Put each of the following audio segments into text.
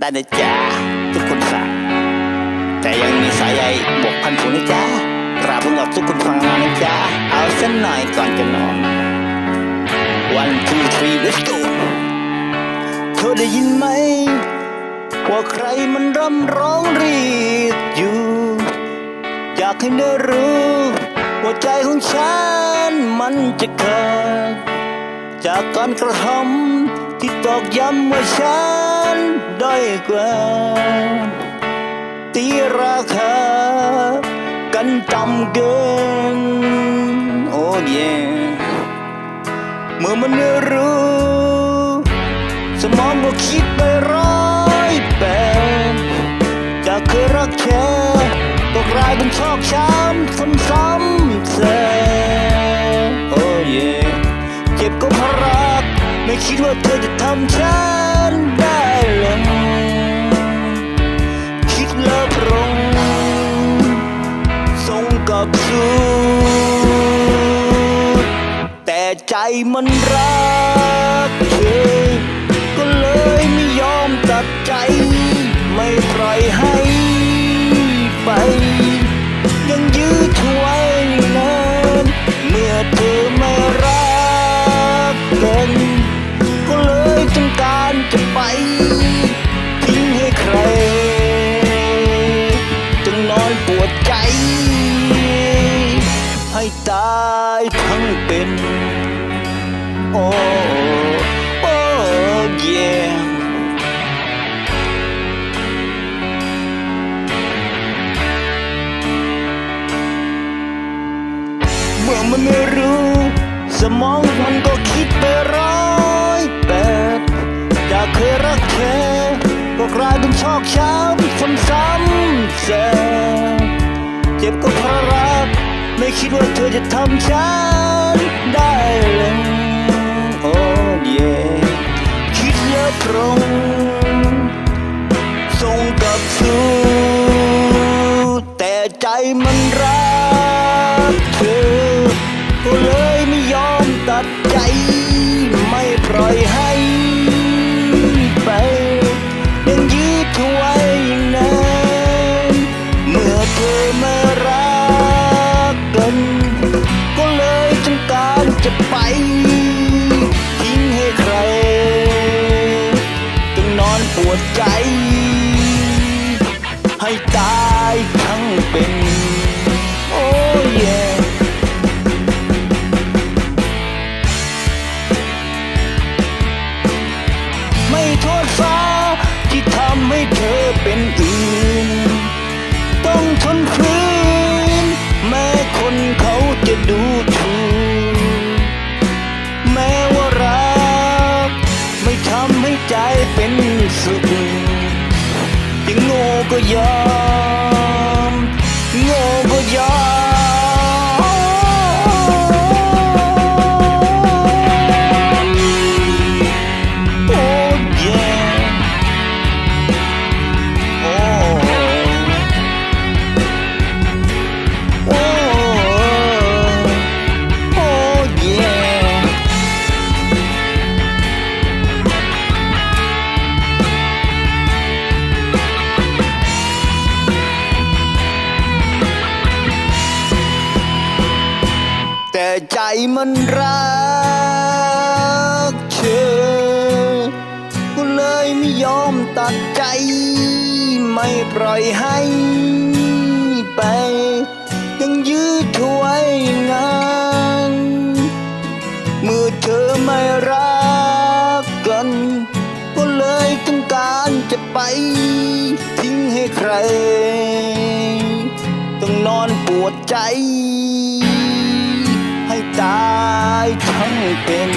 ได้นะจ๊ะทุกคนฟังแต่ยังมีสายใยบวกพันผูนะจ๊ะกราบลงกับทุกคนฟังมานะจ๊ะเอาสักหน่อยก่อนจะนอน one two three let's go เธอได้ยินไหม ว่าใครมันร่ำร้องรียกอยู่ อยากให้ได้รู้ว่าใจของฉันมันจะขาดจากการกระทำที่ตอกย้ำว่าฉัน ด้อยกว่า ตีราคา กันต่ำเกิน โอ้เยเมื่อมันไม่รู้ สมองก็คิดไปร้อยแปดจากเคยรักแค่ก็กลายเป็นชอกช้ำซ้ำๆแซโอ้เยเจ็บก็เพราะรัก ไม่คิดว่าเธอจะทำฉันได้ สับสู่แต่ใจมันรัก โอ้โอ้ yeah เมื่อมันไม่รู้ สมองมันก็คิดไปร้อยแปดจากเคยรักแค่ก็กลายเป็นชอกช้ำซ้ำๆแซเจ็บก็เพราะรัก ไม่คิดว่าเธอจะทำฉันได้ ใจมันรักเธอก็เลยไม่ยอมตัดใจ ไม่ปล่อยให้ไปยังยืดเธอไว้นานเมื่อเธอมารักกัน ก็เลยต้องการจะไป ทิ้งให้ใครต้องนอนปวดใจ ให้ตายำให้เธอเป็นอื่น ต้องทนคืน แม้คนเขาจะดูถูก แม้ว่ารัก ไม่ทำให้ใจเป็นสุขยังโง่ก็ยอม ใจมันรักเธอก็เลยไม่ยอมตัดใจ ไม่ปล่อยให้ไป ยังยืดเธอไว้นานเมื่อเธอไม่รักกัน ก็เลยต้องการจะไป ทิ้งให้ใคร ต้องนอนปวดใจ เป็น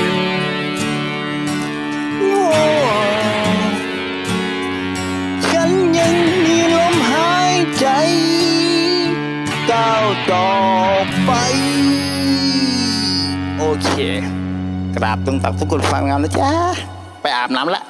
โง่ฉันยังมีลมหายใจก้าวต่อไป โอเค กราบตรงตักทุกคนฟังงานนะจ๊ะ ไปอาบน้ำละ